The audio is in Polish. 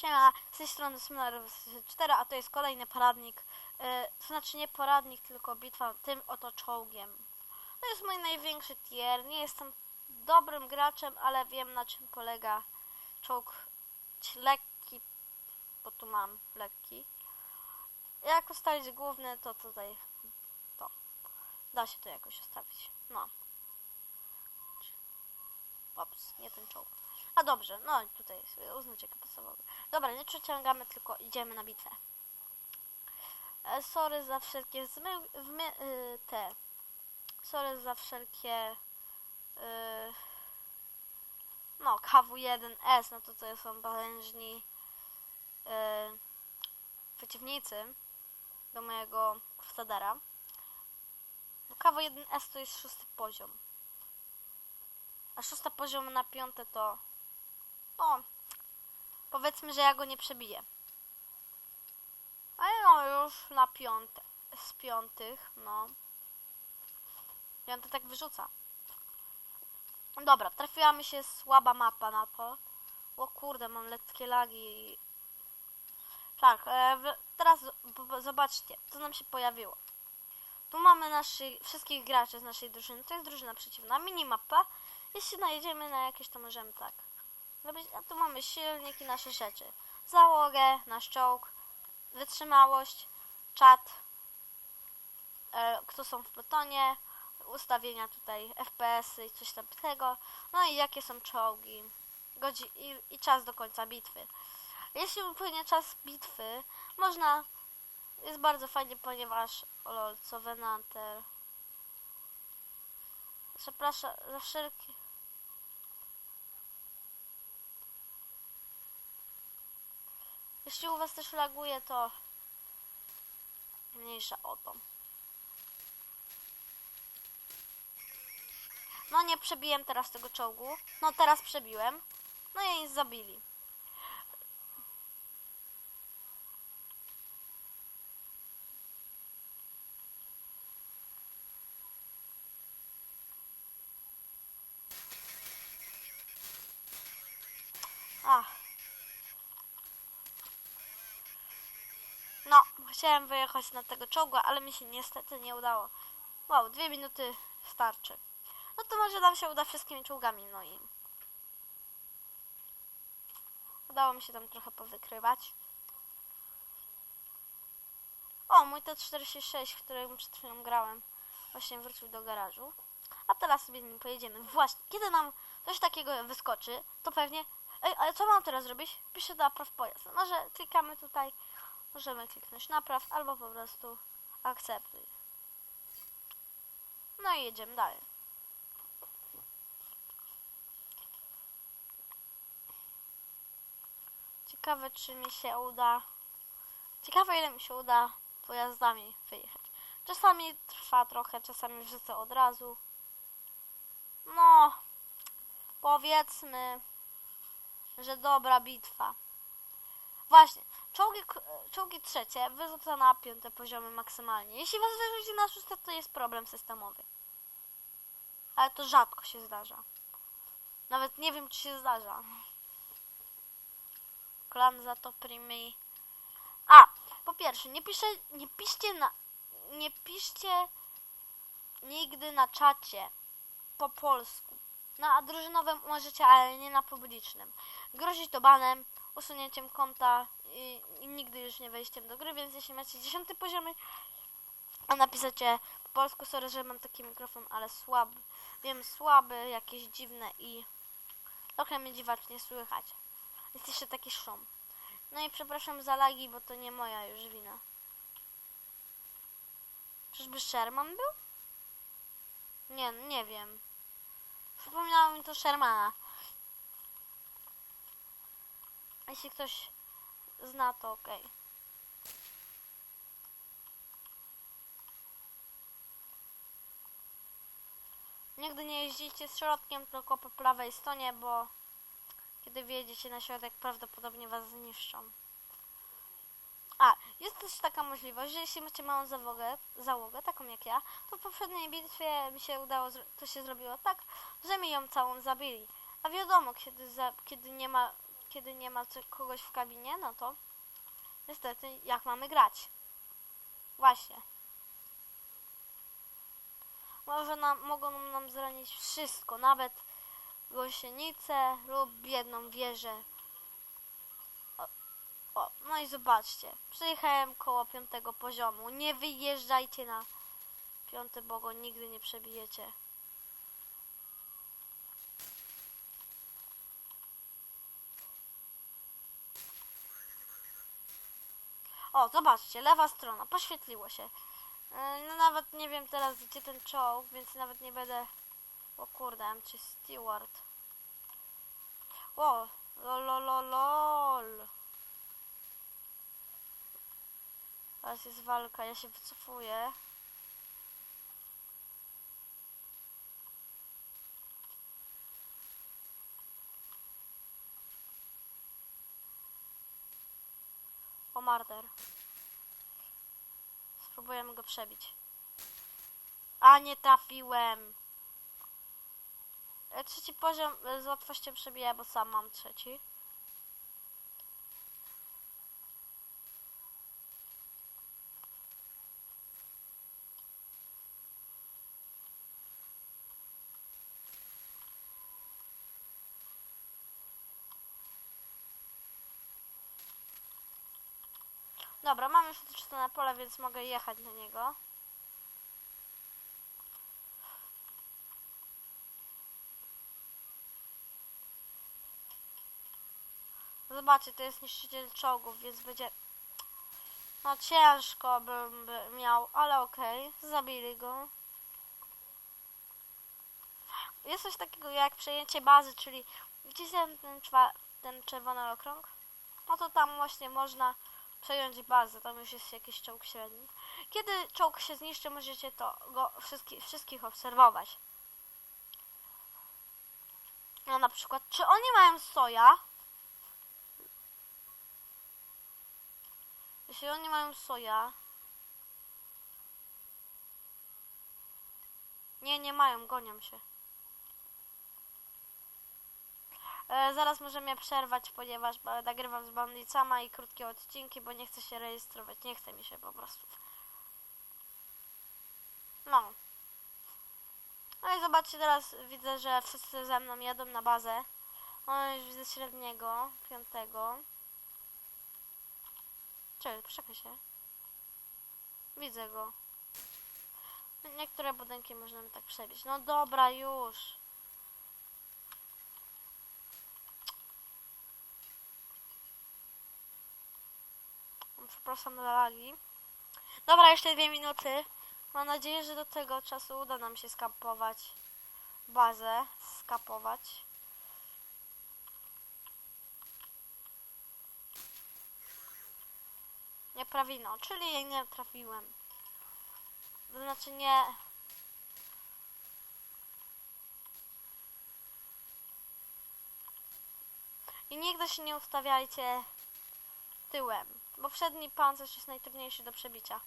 Siema, z tej strony Smilar 4, a to jest kolejny poradnik. Yy, to znaczy nie poradnik, tylko bitwa tym oto czołgiem. To jest mój największy tier. Nie jestem dobrym graczem, ale wiem na czym polega czołg lekki, bo tu mam lekki. Jak ustalić główny, to tutaj to. Da się to jakoś ustawić. No. Ops, nie ten czołg. A dobrze, no tutaj sobie uznaczek podstawowy. Dobra, nie przeciągamy, tylko idziemy na bitwę. E, sorry za wszelkie zmy, wmy, y, te. Sorry za wszelkie y, no KW1S, no to to są potężni y, przeciwnicy do mojego Crusadera. No, KW1S to jest szósty poziom. A szósta poziom na piąte to no, powiedzmy, że ja go nie przebiję. Ale no, już na piąte, z piątych, no. Piąte tak wyrzuca. Dobra, trafiła mi się słaba mapa na to. O kurde, mam lekkie lagi. Tak, e, teraz zobaczcie, co nam się pojawiło. Tu mamy naszych, wszystkich graczy z naszej drużyny. To jest drużyna przeciwna. Minimapa. Jeśli najedziemy na jakieś, to możemy tak. Robić, a tu mamy silnik i nasze rzeczy. Załogę, nasz czołg, wytrzymałość, czat, e, kto są w plutonie, ustawienia tutaj FPS-y i coś tam tego. No i jakie są czołgi. Godzi i, i czas do końca bitwy. Jeśli upłynie czas bitwy, można... Jest bardzo fajnie, ponieważ... O lol, co Venanter... Przepraszam za wszelkie... Jeśli u was też laguje, to mniejsza o to. No nie przebiłem teraz tego czołgu. No teraz przebiłem. No i zabili. Ach. No, chciałem wyjechać na tego czołga, ale mi się niestety nie udało. Wow, dwie minuty starczy. No to może nam się uda wszystkimi czołgami, no i... Udało mi się tam trochę powykrywać. O, mój T-46, którym przed chwilą grałem, właśnie wrócił do garażu. A teraz sobie nim pojedziemy. Właśnie, kiedy nam coś takiego wyskoczy, to pewnie... Ej, ale co mam teraz zrobić? Piszę napraw pojazd. Może klikamy tutaj, możemy kliknąć napraw, albo po prostu akceptuj. No i jedziemy dalej. Ciekawe, czy mi się uda. Ciekawe, ile mi się uda pojazdami wyjechać. Czasami trwa trochę, czasami wrzucę od razu. No, powiedzmy, że dobra bitwa. Właśnie, czołgi, czołgi trzecie wyrzuca na piąte poziomy maksymalnie. Jeśli was wyrzuci na szóste, to jest problem systemowy. Ale to rzadko się zdarza. Nawet nie wiem, czy się zdarza. Klan za to primi. A, po pierwsze, nie pisze, nie piszcie na, nie piszcie nigdy na czacie po polsku. Na drużynowym możecie, ale nie na publicznym. Grozi to banem, usunięciem konta i, nigdy już nie wejściem do gry, więc jeśli macie 10 poziomy, a napiszecie po polsku, sorry, że mam taki mikrofon, ale słaby, wiem, słaby, jakieś dziwne i trochę mnie dziwacznie słychać. Jest jeszcze taki szum. No i przepraszam za lagi, bo to nie moja już wina. Czyżby Sherman był? Nie, nie wiem. Przypominało mi to Shermana. Jeśli ktoś zna, to okej. Nigdy nie jeździcie z środkiem, tylko po prawej stronie, bo kiedy wjedziecie na środek, prawdopodobnie was zniszczą. A, jest też taka możliwość, że jeśli macie małą załogę, załogę taką jak ja, to w poprzedniej bitwie mi się udało, to się zrobiło tak, że mi ją całą zabili. A wiadomo, kiedy, za, kiedy nie ma kiedy nie ma kogoś w kabinie, no to niestety jak mamy grać? Właśnie. Może nam, mogą nam zranić wszystko, nawet gąsienicę lub jedną wieżę. O, o, no i zobaczcie, przyjechałem koło piątego poziomu. Nie wyjeżdżajcie na piąty, bo go nigdy nie przebijecie. O, zobaczcie, lewa strona, poświetliło się. Yy, No nawet nie wiem teraz gdzie ten czołg, więc nawet nie będę... O kurde, czy Steward. O, lolololol. Teraz jest walka, ja się wycofuję. Marder. Spróbujemy go przebić. A, nie trafiłem. E, Trzeci poziom e, z łatwością przebija, bo sam mam trzeci. Dobra, mam już wyczyszczone pole, więc mogę jechać na niego. Zobaczcie, to jest niszczyciel czołgów, więc będzie... No ciężko bym by miał, ale okej, zabili go. Jest coś takiego jak przejęcie bazy, czyli widzicie ten, czwa- ten czerwony okrąg? No to tam właśnie można przejąć bazę, tam już jest jakiś czołg średni. Kiedy czołg się zniszczy, możecie to go wszystkich, wszystkich obserwować. No na przykład, czy oni mają soja? Jeśli oni mają soja... Nie, nie mają, gonią się. E, zaraz możemy przerwać, ponieważ nagrywam z bandicama i krótkie odcinki, bo nie chcę się rejestrować. Nie chce mi się po prostu. No. No i zobaczcie, teraz widzę, że wszyscy ze mną jadą na bazę. O, już widzę średniego, piątego. Czekaj, poczekaj się. Widzę go. Niektóre budynki możemy tak przebić. No dobra, już. Przepraszam za lagi. Dobra, jeszcze dwie minuty. Mam nadzieję, że do tego czasu uda nam się skapować bazę. Skapować. Nie prawino, czyli nie trafiłem. To znaczy nie... I nigdy się nie ustawiajcie tyłem, bo przedni pancerz jest najtrudniejszy do przebicia.